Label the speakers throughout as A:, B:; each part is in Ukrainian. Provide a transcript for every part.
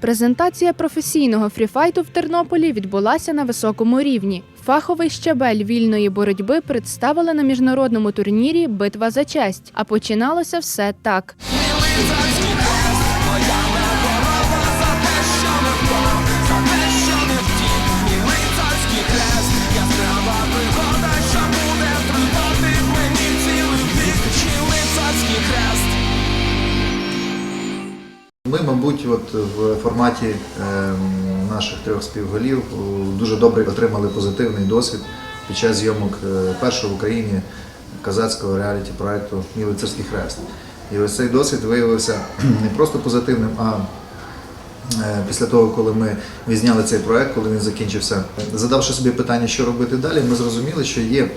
A: Презентація професійного фріфайту в Тернополі відбулася на високому рівні. Фаховий щабель вільної боротьби представили на міжнародному турнірі Битва за честь. А починалося все так.
B: Ми, мабуть, от в форматі ем, наших трьох співголів е, дуже добре отримали позитивний досвід під час зйомок е, першого в Україні казацького реаліті проекту Мій лицарський хрест. І ось цей досвід виявився не просто позитивним, а е, після того, коли ми відзняли цей проект, коли він закінчився, задавши собі питання, що робити далі, ми зрозуміли, що є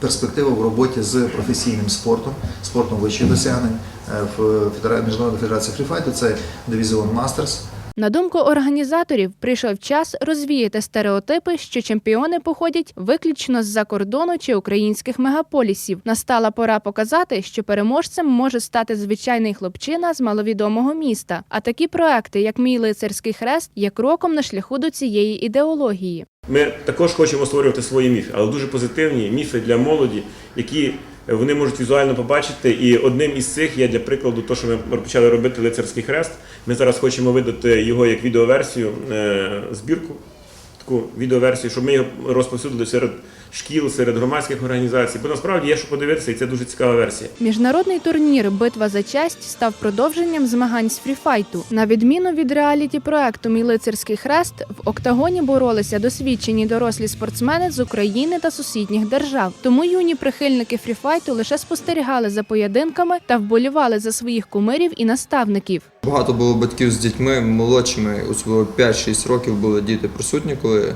B: перспектива в роботі з професійним спортом, спортом вищих досягнень е, в Міжнародній федерації фріфайту. Це дивізіон Мастерс.
A: На думку організаторів, прийшов час розвіяти стереотипи, що чемпіони походять виключно з-за кордону чи українських мегаполісів. Настала пора показати, що переможцем може стати звичайний хлопчина з маловідомого міста. А такі проекти, як мій лицарський хрест, є кроком на шляху до цієї ідеології.
C: Ми також хочемо створювати свої міфи, але дуже позитивні міфи для молоді, які вони можуть візуально побачити. І одним із цих є для прикладу, то що ми почали робити лицарський хрест. Ми зараз хочемо видати його як відеоверсію, е, збірку, таку відеоверсію, щоб ми його розповсюдили серед шкіл, серед громадських організацій. Бо насправді є що подивитися, і це дуже цікава версія.
A: Міжнародний турнір Битва за честь став продовженням змагань з фріфайту. На відміну від реаліті проекту Мій лицарський хрест в октагоні боролися досвідчені дорослі спортсмени з України та сусідніх держав. Тому юні прихильники фріфайту лише спостерігали за поєдинками та вболівали за своїх кумирів і наставників.
D: Багато було батьків з дітьми молодшими, особливо 5-6 років були діти присутні, коли. 对。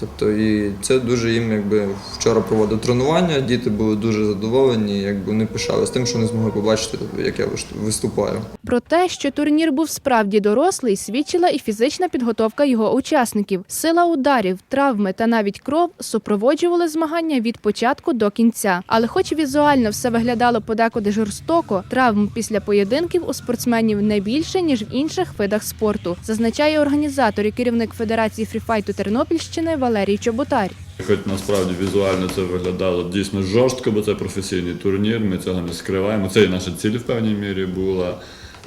D: Тобто і це дуже їм якби вчора проводив тренування, діти були дуже задоволені, якби вони пишалися тим, що не змогли побачити, як я виступаю.
A: Про те, що турнір був справді дорослий, свідчила і фізична підготовка його учасників. Сила ударів, травми та навіть кров супроводжували змагання від початку до кінця. Але, хоч візуально все виглядало подекуди жорстоко, травм після поєдинків у спортсменів не більше ніж в інших видах спорту, зазначає організатор і керівник Федерації фріфайту Тернопільщини Валерій Чоботар.
E: Хоч насправді візуально це виглядало дійсно жорстко, бо це професійний турнір, ми цього не скриваємо. Це і наша ціль в певній мірі була.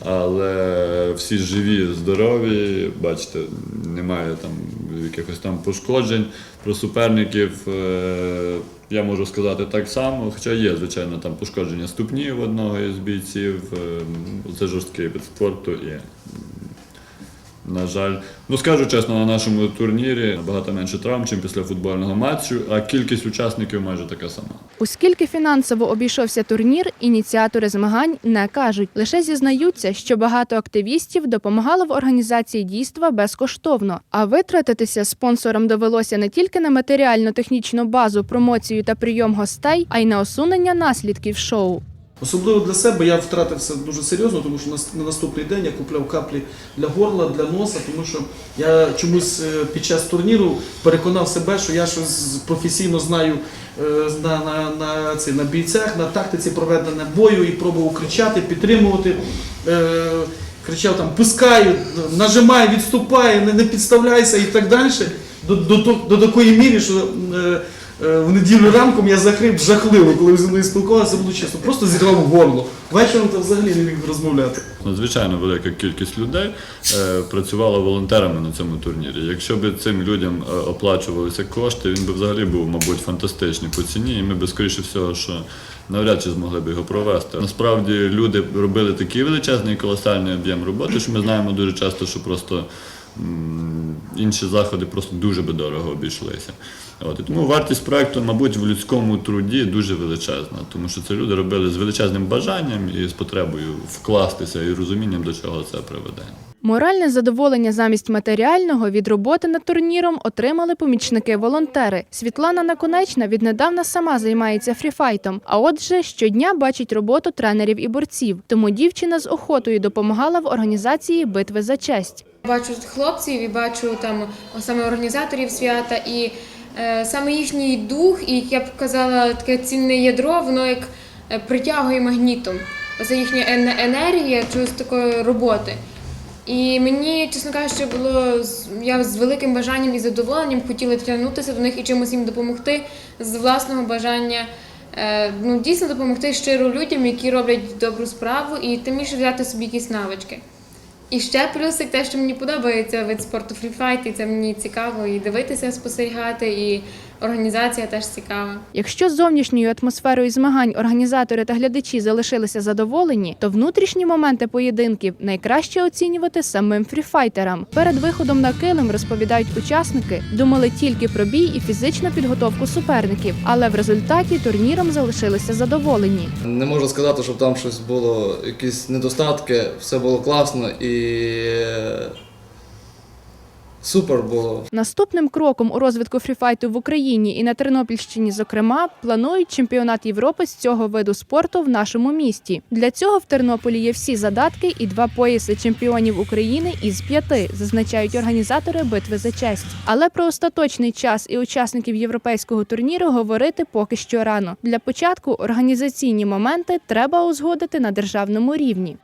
E: Але всі живі, здорові, бачите, немає там якихось там пошкоджень. Про суперників е, я можу сказати так само, хоча є, звичайно, там пошкодження ступні в одного із бійців. е, Це жорсткий вид спорту і на жаль, ну скажу чесно, на нашому турнірі набагато менше травм, ніж після футбольного матчу, а кількість учасників майже така сама.
A: Оскільки фінансово обійшовся турнір, ініціатори змагань не кажуть, лише зізнаються, що багато активістів допомагало в організації дійства безкоштовно. А витратитися спонсорам довелося не тільки на матеріально-технічну базу, промоцію та прийом гостей, а й на усунення наслідків шоу.
F: Особливо для себе я втратився дуже серйозно, тому що на- на наступний день я купляв каплі для горла, для носа, тому що я чомусь е, під час турніру переконав себе, що я щось професійно знаю е, на, на, на, ці, на бійцях, на тактиці проведення бою і пробував кричати, підтримувати. Е, Кричав там пускай, нажимай, відступай, не, не підставляйся і так далі. До, до, до, до такої міри, що в неділю ранком я захрип жахливо, коли зі мною спілкувалися, буду чесно, просто зірвав горло. Вечором то взагалі не міг розмовляти.
E: Надзвичайно велика кількість людей е, працювала волонтерами на цьому турнірі. Якщо б цим людям е, оплачувалися кошти, він би взагалі був, мабуть, фантастичний по ціні, і ми б скоріше всього, що навряд чи змогли б його провести. Насправді люди робили такий величезний колосальний об'єм роботи, що ми знаємо дуже часто, що просто інші заходи просто дуже би дорого обійшлися. От, і тому вартість проекту, мабуть, в людському труді дуже величезна, тому що це люди робили з величезним бажанням і з потребою вкластися і розумінням, до чого це приведе.
A: Моральне задоволення замість матеріального від роботи над турніром отримали помічники-волонтери. Світлана Наконечна віднедавна сама займається фріфайтом, а отже, щодня бачить роботу тренерів і борців. Тому дівчина з охотою допомагала в організації битви за честь.
G: Бачу хлопців і бачу там саме організаторів свята, і е, саме їхній дух, і як я б казала, таке цінне ядро, воно як е, притягує магнітом. Оце їхня енергія чогось такої роботи. І мені, чесно кажучи, було я з великим бажанням і задоволенням хотіла тягнутися до них і чимось їм допомогти з власного бажання. е, Ну, дійсно допомогти щиро людям, які роблять добру справу, і тим більше взяти собі якісь навички. І ще плюсик те, що мені подобається вид спорту фріфайт, і це мені цікаво і дивитися, спостерігати, і організація теж цікава.
A: Якщо зовнішньою атмосферою змагань організатори та глядачі залишилися задоволені, то внутрішні моменти поєдинків найкраще оцінювати самим фріфайтерам. Перед виходом на килим розповідають учасники, думали тільки про бій і фізичну підготовку суперників, але в результаті турніром залишилися задоволені.
H: Не можу сказати, щоб там щось було, якісь недостатки, все було класно і супер було.
A: Наступним кроком у розвитку фріфайту в Україні і на Тернопільщині, зокрема, планують чемпіонат Європи з цього виду спорту в нашому місті. Для цього в Тернополі є всі задатки і два пояси чемпіонів України із п'яти, зазначають організатори битви за честь. Але про остаточний час і учасників європейського турніру говорити поки що рано. Для початку організаційні моменти треба узгодити на державному рівні.